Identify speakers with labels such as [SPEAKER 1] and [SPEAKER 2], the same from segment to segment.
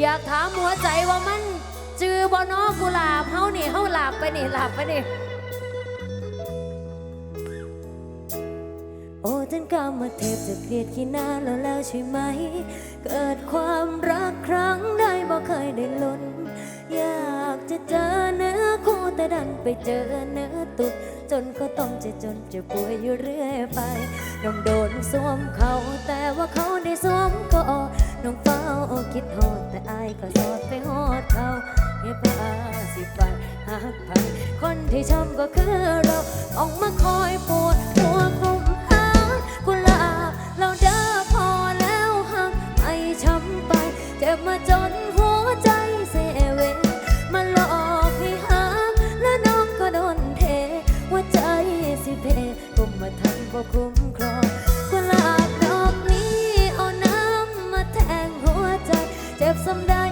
[SPEAKER 1] อยากถามหัวใจว่ามัน จือบ่นอกุหลาบเฮานี่เฮาหลับไปนี่หลับไปนี่โอ้จนกรรมเทพจะเกลียดขี้หน้าแล้วแล้วใช่ไหม เกิดความรักครั้งใดบ่เคยได้ลุ้นอยากจะเจอเนื้อคู่แต่ดันไปเจอเนื้อตุด จนก็ต้องเจ็บจนเจ็บป่วยอยู่เรื่อยไป น้องโดนสวมเขาแต่ว่าเขาได้สวมก็น้องเฝ้าคิดหอดแต่อายก็สอดไปหอดเขาเฮ็ดว่าสิไปหักพันคนที่ชอบก็คือเราออกมาคอยปวดหัว บ่คุ้มครองกุหลาบดอกนี้เอาน้ำมาแทงหัวใจ เจ็บสำได้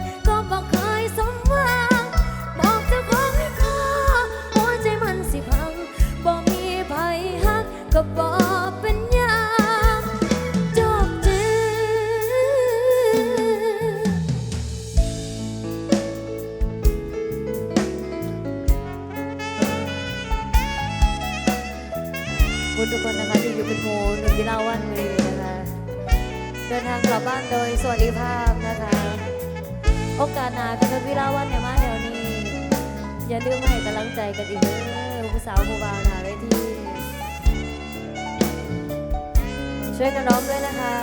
[SPEAKER 1] คุณทุกคนนะคะที่อยู่เป็นโมหนุ่มยิราวันวีนะคะ เดินทางกลับบ้านโดยสวัสดิภาพนะคะ โอกาสหน้ากันวิราวันเนี่มาแถวนี้ อย่าลืมให้กำลังใจกันอีกเด้อผู้สาวผู้บ่าวหนาเวทีช่วยกันร้องด้วยนะคะ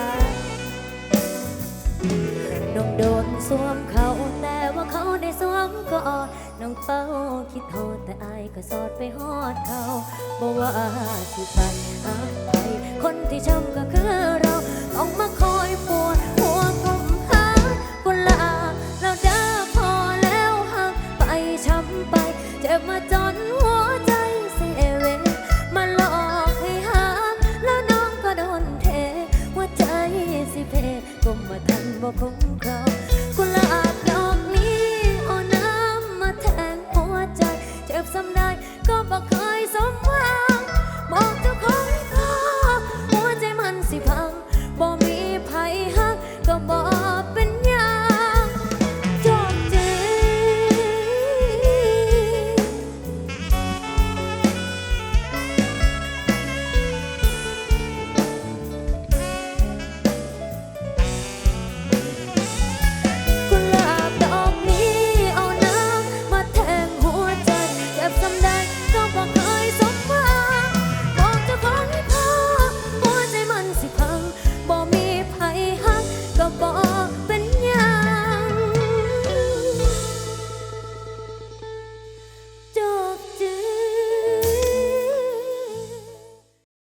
[SPEAKER 1] น้องโดนสวมเขาแต่ว่ งเฝ้าคิดโทษแต่อายก็สอดไปหอดเขาบอกว่าสิไปหาใครคนที่ช้ำก็คือเราต้องมาคอยปวดหัวกลมหากุหลาบแล้วเด้อพอแล้วหักไปช้ำไป เจ็บมาจนหัวใจเสเวมาหลอกให้หักแล้วน้องก็โดนเทว่าใจสิเพก็มาทันบ่คุ้มครอง 怎么？